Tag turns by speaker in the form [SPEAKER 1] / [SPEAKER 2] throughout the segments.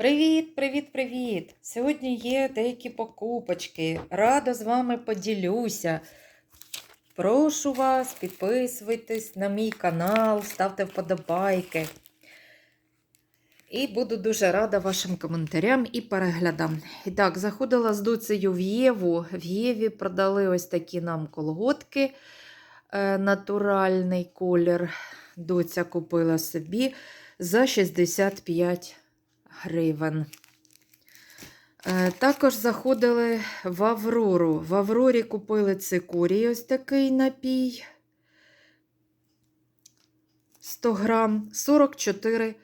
[SPEAKER 1] Привіт, привіт, привіт! Сьогодні є деякі покупочки. Рада з вами поділюся. Прошу вас, підписуйтесь на мій канал, ставте вподобайки. І буду дуже рада вашим коментарям і переглядам. І так, заходила з доцею в Єву. В Єві продали ось такі нам колготки. Е, натуральний колір. Доця купила собі за 65 гривень. Е, Також заходили в Аврору. В Аврорі купили цикорій, ось такий напій. 100 грам 44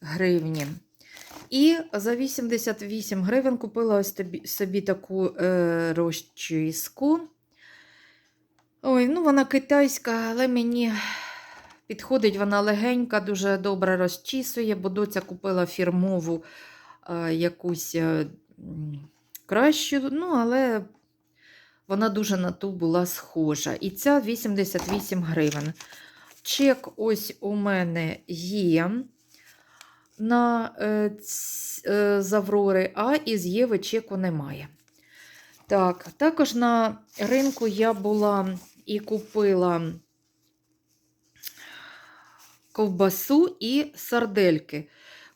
[SPEAKER 1] гривні. І за 88 гривень купила ось собі таку е, розчіску. Ой, ну вона китайська, але мені підходить вона легенька, дуже добре розчісує, бо доця купила фірмову е, якусь е, кращу, ну, але вона дуже на ту була схожа. І ця 88 гривень. Чек ось у мене є на е, ць- е, з Аврори, а із Єви чеку немає. Так, також на ринку я була і купила ковбасу і сардельки.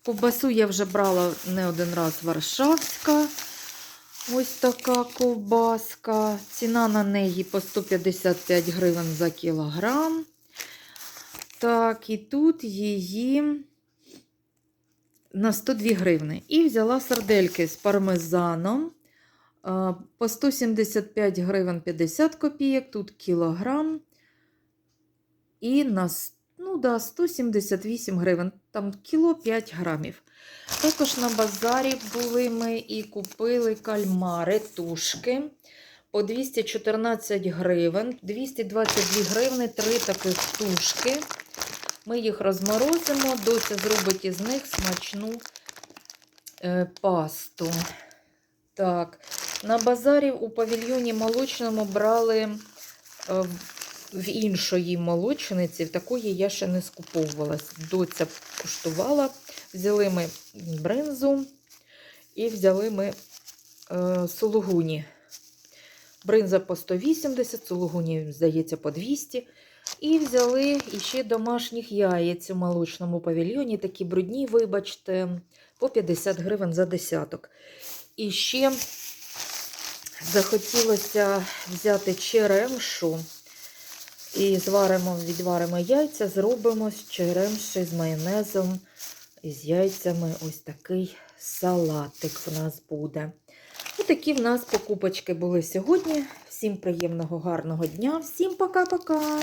[SPEAKER 1] Ковбасу я вже брала не один раз Варшавська. Ось така ковбаска. Ціна на неї по 155 гривень за кілограм. Так, і тут її на 102 гривни. І взяла сардельки з пармезаном. По 175 гривень 50 копійок, тут кілограм. І на с- ну, да, 178 гривень, там кіло 5 грамів. Також на базарі були ми і купили кальмари, тушки по 214 гривень, 222 гривни, три таких тушки. Ми їх розморозимо, доця зробить із них смачну е, пасту. Так, на базарі у павільйоні молочному брали е, в- іншої молочниці, в такої я ще не скуповувалась. Доця куштувала. Взяли ми бринзу і взяли ми е, сулугуні. Бринза по 180, сулугуні, здається, по 200. І взяли іще домашніх яєць у молочному павільйоні, такі брудні, вибачте, по 50 гривень за десяток. І ще захотілося взяти черемшу. І зваримо, відваримо яйця, зробимо з черемши, з майонезом і з яйцями ось такий салатик в нас буде. Ось такі в нас покупочки були сьогодні. Всім приємного, гарного дня, всім пока-пока!